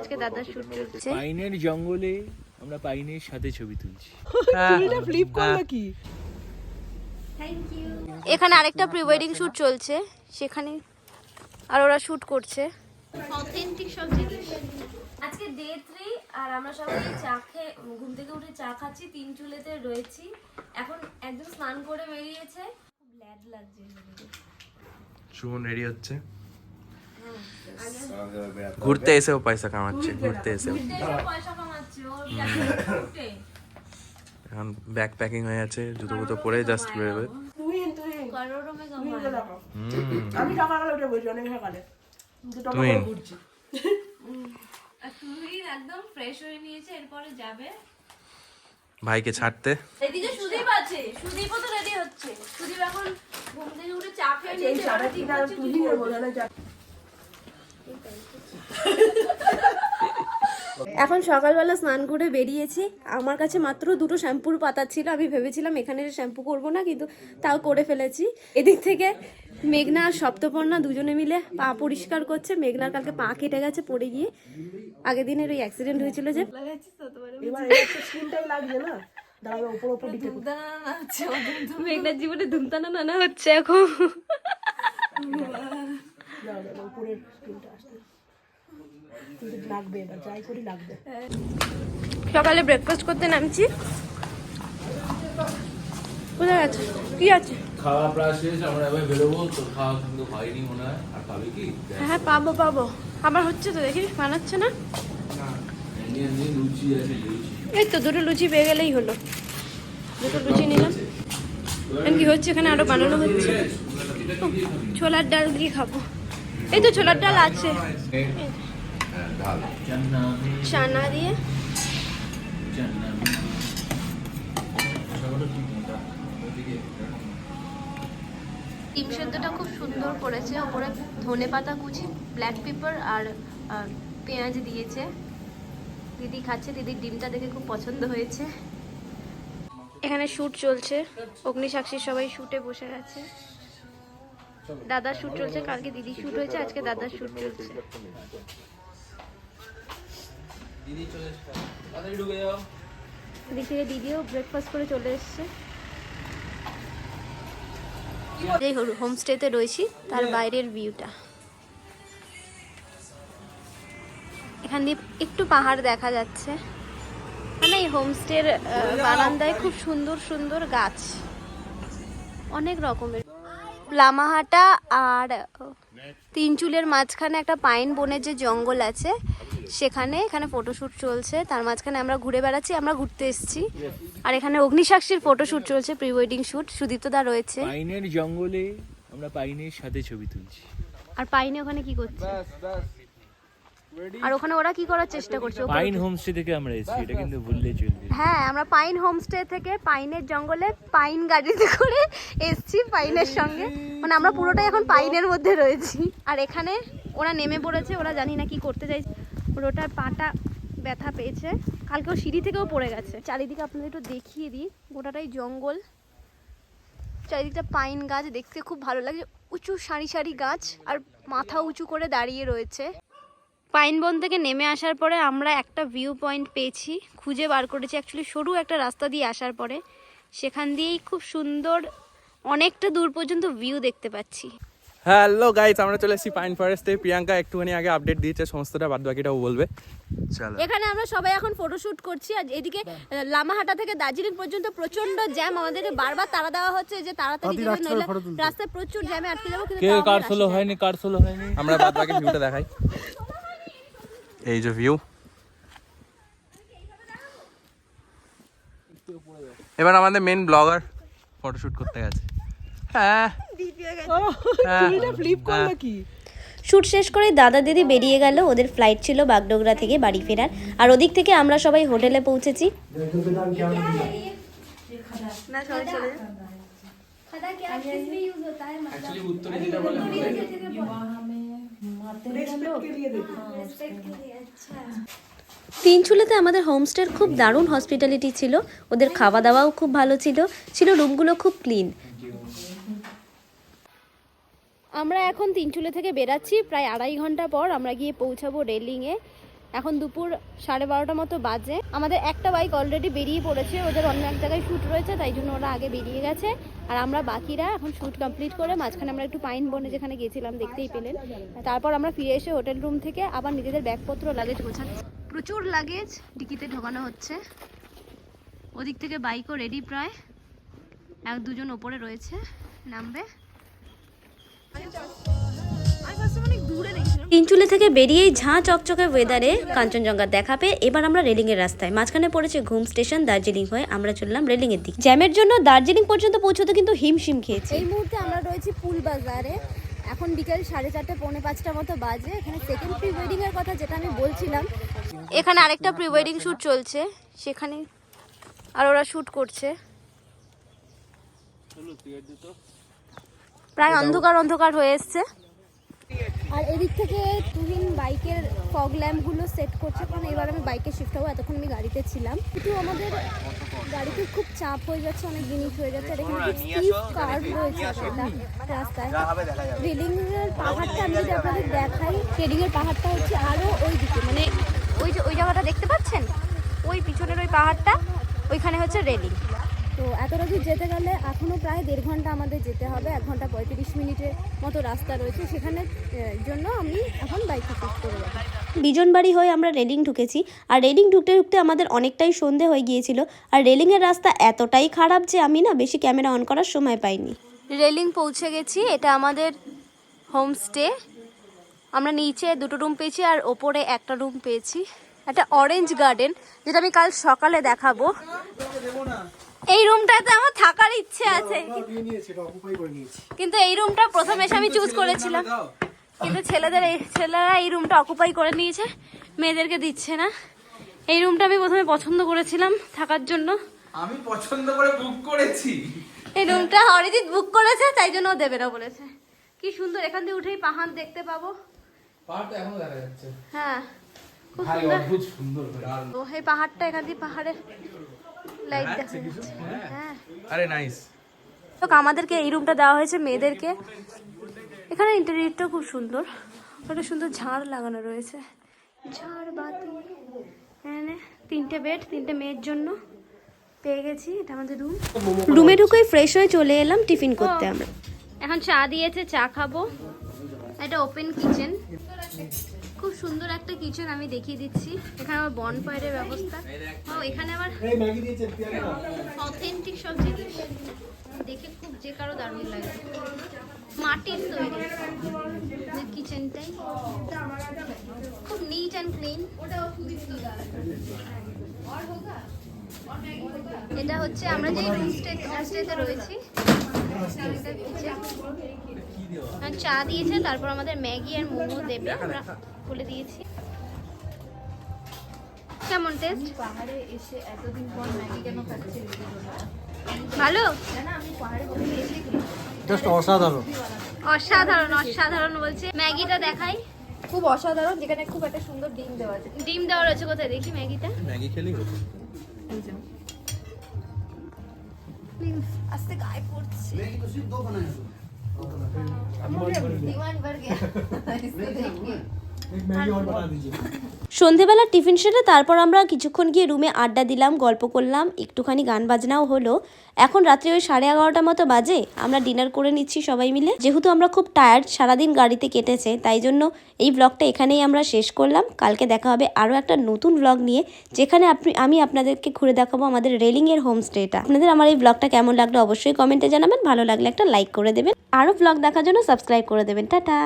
আজকে দাদার শুট চলছে পাইনের জঙ্গলে আমরা পাইনের সাথে ছবি তুলছি। ফ্লিপ করল কি? এখানে আরেকটা প্রি ওয়েডিং শুট চলছে সেখানে আর ওরা শুট করছে। অথেন্টিক সব জিনিস। আজকে ডে থ্রি আর আমরা সবাই চা খেয়ে ঘুম থেকে উঠে চা খাচ্ছি তিন চুলেতে রয়েছি। এখন একদম স্নান করে বেরিয়েছে। খুব ল্যাড লাগছে। সুমন রেডি হচ্ছে। ঘুরতে এসেও পয়সা কামাচ্ছে ঘুরতে এসেও। এখন ব্যাগ প্যাকিং হয়ে আছে জুতো ফুতো পরে জাস্ট বেরোবে। আমি সকালবেলা উঠে অনেক সকালে ঘুরছি। তুমি একদম ফ্রেশ হয়ে নিয়েছে এরপরে যাবে। ভাইকে ছাড়তে। এদিকে সুদীপ আছে সুদীপও তো রেডি হচ্ছে। সুদীপ এখন ঘুম থেকে উঠে চা খেয়ে নিয়েছে এখন সকালবেলা স্নান করে বেরিয়েছি। আমার কাছে মাত্র দুটো শ্যাম্পুর পাতা ছিল। আমি ভেবেছিলাম এখানে শ্যাম্পু করব না কিন্তু তাও করে ফেলেছি। এদিক থেকে মেঘনা আর সপ্তপর্ণা দুজনে মিলে পা পরিষ্কার করছে। মেঘনার কালকে পা কেটে গেছে পড়ে গিয়ে। আগের দিনের ওই অ্যাক্সিডেন্ট হয়েছিল যে। মেঘনার জীবনে ধুমতানা নানা হচ্ছে এখন। উপরের স্কিনটা আসতে। কিন্তু লাগবে এবার যাই করি লাগবে। সকালে ব্রেকফাস্ট করতে নামছি। কোথায় আছে? কি আছে? খাওয়া প্রায় শেষ আমরা এবার বেরোবো। তো খাওয়া কিন্তু হয়নি মনে হয়। আর পাবে কি? হ্যাঁ পাবো পাবো। আবার হচ্ছে তো দেখি বানাচ্ছে না? এই তো দুটো লুচি পেয়ে গেলেই হলো। দুটো লুচি নিলাম। এখন কি হচ্ছে? এখানে আরও বানানো হচ্ছে। ছোলার ডাল দিয়ে খাব। এই তো ছোলার ডাল আছে। চানা দিয়ে। ডিম সেদ্ধটা খুব সুন্দর করেছে। ওপরে ধনে পাতা কুচি ব্ল্যাক পেপার আর পেঁয়াজ দিয়েছে। দিদি খাচ্ছে দিদির ডিমটা দেখে খুব পছন্দ হয়েছে। এখানে শ্যুট চলছে। অগ্নিসাক্ষীর সবাই শ্যুটে বসে গেছে দাদার শ্যুট চলছে কালকে দিদি শ্যুট হয়েছে আজকে দাদার শ্যুট চলছে। থেকে দিদিও ব্রেকফাস্ট করে চলে এসছে। এই হোমস্টেতে রয়েছি তার বাইরের ভিউটা এখান দিয়ে একটু পাহাড় দেখা যাচ্ছে। মানে এই হোমস্টের বারান্দায় খুব সুন্দর সুন্দর গাছ। অনেক রকমের। লামাহাটা আর তিন চুলের মাঝখানে একটা পাইন বনের যে জঙ্গল আছে সেখানে এখানে ফটোশ্যুট চলছে। তার মাঝখানে আমরা ঘুরে বেড়াচ্ছি আমরা ঘুরতে এসেছি। আর এখানে অগ্নিসাক্ষীর ফটোশ্যুট চলছে প্রি ওয়েডিং শ্যুট সুদীপ্তদা রয়েছে। পাইনের জঙ্গলে আমরা পাইনের সাথে ছবি তুলছি। আর পাইনে ওখানে কি করছে? আর ওখানে ওরা কি করার চেষ্টা করছে? পাইন হোমস্টে থেকে আমরা এসেছি এটা কিন্তু ভুললে চলবে। হ্যাঁ আমরা পাইন হোমস্টে থেকে পাইনের জঙ্গলে পাইন গাড়িতে করে এসছি পাইনের সঙ্গে। মানে আমরা পুরোটাই এখন পাইনের মধ্যে রয়েছি। আর এখানে ওরা নেমে পড়েছে ওরা জানি না কি করতে চাইছে পুরোটার পাটা ব্যথা পেয়েছে। কালকেও সিঁড়ি থেকেও পড়ে গেছে। চারিদিকে আপনাদের একটু দেখিয়ে দিই। গোটাটাই জঙ্গল। চারিদিকটা পাইন গাছ দেখতে খুব ভালো লাগে। উঁচু সারি সারি গাছ আর মাথা উঁচু করে দাঁড়িয়ে রয়েছে। পাইন বন থেকে নেমে আসার পরে আমরা একটা ভিউ পয়েন্ট পেয়েছি খুঁজে বার করেছি। অ্যাকচুয়ালি সরু একটা রাস্তা দিয়ে আসার পরে সেখান দিয়েই খুব সুন্দর অনেকটা দূর পর্যন্ত ভিউ দেখতে পাচ্ছি। হ্যালো গাইস আমরা চলে এসেছি পাইন ফরেস্টে প্রিয়াঙ্কা একটুখানি আগে আপডেট দিয়েছে সমস্তটা বাদ বাকিটাও বলবে। চলো। এখানে আমরা সবাই এখন ফটোশুট করছি আর এদিকে লামাহাটা থেকে দার্জিলিং পর্যন্ত প্রচণ্ড জ্যাম আমাদেরকে বারবার তাড়া দেওয়া হচ্ছে যে তাড়াতাড়ি দেবে নইলে রাস্তায় প্রচুর জ্যামে আটকে যাব কিন্তু কে কার সোলো হয়নি কার সোলো হয়নি। আমরা বাদ বাকি ভিউটা দেখাই। এই যে ভিউ এবার আমাদের মেন ব্লগার ফটোশুট করতে গেছে। হ্যাঁ। হ্যাঁ। ফ্লিপ করল কি? শ্যুট শেষ করে দাদা দিদি বেরিয়ে গেল ওদের ফ্লাইট ছিল বাগডোগরা থেকে বাড়ি ফেরার। আর ওদিক থেকে আমরা সবাই হোটেলে পৌঁছেছি। তিনচুলেতে আমাদের হোমস্টের খুব দারুণ হসপিটালিটি ছিল। ওদের খাওয়া দাওয়াও খুব ভালো ছিল। ছিল রুমগুলো খুব ক্লিন। আমরা এখন তিনচুলে থেকে বেরাচ্ছি। প্রায় আড়াই ঘণ্টা পর আমরা গিয়ে পৌঁছাবো রেলিংয়ে। এখন দুপুর সাড়ে বারোটা মতো বাজে। আমাদের একটা বাইক অলরেডি বেরিয়ে পড়েছে, ওদের অন্য এক জায়গায় শ্যুট রয়েছে, তাই জন্য ওরা আগে বেরিয়ে গেছে। আর আমরা বাকিরা এখন শ্যুট কমপ্লিট করে মাঝখানে আমরা একটু পাইন বনে যেখানে গিয়েছিলাম দেখতেই পেলেন। তারপর আমরা ফিরে এসে হোটেল রুম থেকে আবার নিজেদের ব্যাগপত্র লাগেজ গোছাচ্ছি প্রচুর লাগেজ ডিকিতে ঢোকানো হচ্ছে। ওদিক থেকে বাইকও রেডি প্রায়। এক দুজন ওপরে রয়েছে, নামবে। তিনচুলে থেকে বেরিয়েই ঝাঁ চকচকে ওয়েদারে কাঞ্চনজঙ্ঘা দেখা পেয়ে এবার আমরা রেলিং এর রাস্তায়। মাঝখানে পড়েছে ঘুম স্টেশন দার্জিলিং হয়ে আমরা চললাম রেলিং এর দিকে। জ্যামের জন্য দার্জিলিং পর্যন্ত পৌঁছতে কিন্তু হিমশিম খেয়েছি। এই মুহূর্তে আমরা রয়েছি পুল বাজারে। এখন বিকেল সাড়ে চারটে পৌনে পাঁচটা মতো বাজে। এখানে সেকেন্ড প্রি ওয়েডিং এর কথা যেটা আমি বলছিলাম। এখানে আরেকটা প্রি ওয়েডিং শুট চলছে। সেখানে আর ওরা শুট করছে। প্রায় অন্ধকার অন্ধকার হয়ে এসছে। আর এদিক থেকে তুহিন বাইকের ফগ ল্যাম্পগুলো সেট করছে কারণ এবার আমি বাইকে শিফট হব এতক্ষণ আমি গাড়িতে ছিলাম। কিন্তু আমাদের গাড়িতে খুব চাপ হয়ে যাচ্ছে অনেক জিনিস হয়ে যাচ্ছে আর এখানে খুব কার্ভ রয়েছে রাস্তায়। রেলিং এর পাহাড়টা আমি যদি আপনাদের দেখাই রেলিং এর পাহাড়টা হচ্ছে আরও ওই দিকে মানে ওই যে ওই জায়গাটা দেখতে পাচ্ছেন? ওই পিছনের ওই পাহাড়টা ওইখানে হচ্ছে রেলিং। তো এতটা দূর যেতে গেলে এখনও প্রায় দেড় ঘণ্টা আমাদের যেতে হবে এক ঘণ্টা পঁয়ত্রিশ মিনিটের মতো রাস্তা রয়েছে সেখানে জন্য আমি এখন বাইকে শিফট করে যাব। বিজনবাড়ি হয়ে আমরা রেলিং ঢুকেছি আর রেলিং ঢুকতে ঢুকতে আমাদের অনেকটাই সন্ধে হয়ে গিয়েছিল আর রেলিংয়ের রাস্তা এতটাই খারাপ যে আমি না বেশি ক্যামেরা অন করার সময় পাইনি। রেলিং পৌঁছে গেছি এটা আমাদের হোমস্টে আমরা নিচে দুটো রুম পেয়েছি আর ওপরে একটা রুম পেয়েছি একটা অরেঞ্জ গার্ডেন যেটা আমি কাল সকালে দেখাবো। এই রুমটাতে আমার থাকার ইচ্ছে আছে। কিন্তু এই রুমটা প্রথম এসে আমি চুজ করেছিলাম। কিন্তু ছেলেদের ছেলেরা এই রুমটা অকুপাই করে নিয়েছে মেয়েদেরকে দিচ্ছে না। এই রুমটা আমি প্রথমে পছন্দ করেছিলাম থাকার জন্য। আমি পছন্দ করে বুক করেছি। এই রুমটা অরিজিৎ বুক করেছে তাই জন্য দেবে না বলেছে। কি সুন্দর এখান থেকে উঠেই পাহাড় দেখতে পাবো। পাহাড়টা এখনও দেখা যাচ্ছে। হ্যাঁ খুব সুন্দর। সুন্দর এই পাহাড়টা এখান দিয়ে পাহাড়ের লাইট দেখা যাচ্ছে হ্যাঁ। আরে নাইস তো আমাদেরকে এই রুমটা দেওয়া হয়েছে মেয়েদেরকে। এখানে ইন্টারনেটটাও খুব সুন্দর। একটা সুন্দর ঝাড় লাগানো রয়েছে। ঝাড় বাতি। এখানে তিনটে বেড তিনটে মেয়ের জন্য। পেয়ে গেছি এটা আমাদের রুম রুমে ঢুকেই ফ্রেশ হয়ে চলে এলাম টিফিন করতে আমরা। এখন চা দিয়েছে চা খাব। এটা ওপেন কিচেন খুব সুন্দর একটা কিচেন আমি দেখিয়ে দিচ্ছি। এখানে আবার বন ফায়ারের ব্যবস্থা। ও এখানে আবার অথেন্টিক সব জিনিস। দেখে খুব যে কারও দারুণ লাগে। মাটির তৈরি। যে কিচেনটাই খুব নিট অ্যান্ড ক্লিন এটা হচ্ছে আমরা যে রুম স্টে স্টেতে রয়েছি চা দিয়েছে তারপর আমাদের ম্যাগি আর মোমো দেবে আমরা বলে দিয়েছি। কেমন টেস্ট পাহাড়ে এসে এতদিন পর ম্যাগি কেন খাচ্ছি ভালো? অসাধারণ। অসাধারণ অসাধারণ বলছে। ম্যাগিটা দেখাই। খুব অসাধারণ যেখানে খুব একটা সুন্দর ডিম দেওয়া আছে। ডিম দেওয়া রয়েছে কোথায়? দেখি ম্যাগিটা। ম্যাগি খেলি আস্তে গায়ে পড়ছে। દીવાન પર ગયા সন্ধেবেলা টিফিন সেরে তারপর আমরা কিছুক্ষণ গিয়ে রুমে আড্ডা দিলাম, গল্প করলাম, একটুখানি গান বাজনাও হলো। এখন রাত্রি ওই সাড়ে এগারোটা মতো বাজে, আমরা ডিনার করে নিচ্ছি সবাই মিলে। যেহেতু আমরা খুব টায়ার্ড সারাদিন গাড়িতে কেটেছে, তাই জন্য এই ব্লগটা এখানেই আমরা শেষ করলাম। কালকে দেখা হবে আরও একটা নতুন ব্লগ নিয়ে, যেখানে আপনি আমি আপনাদেরকে ঘুরে দেখাবো আমাদের রেলিংয়ের হোমস্টেটা আপনাদের আমার এই ব্লগটা কেমন লাগল অবশ্যই কমেন্টে জানাবেন, ভালো লাগলে একটা লাইক করে দেবেন। আরও ব্লগ দেখার জন্য সাবস্ক্রাইব করে দেবেন। টাটা!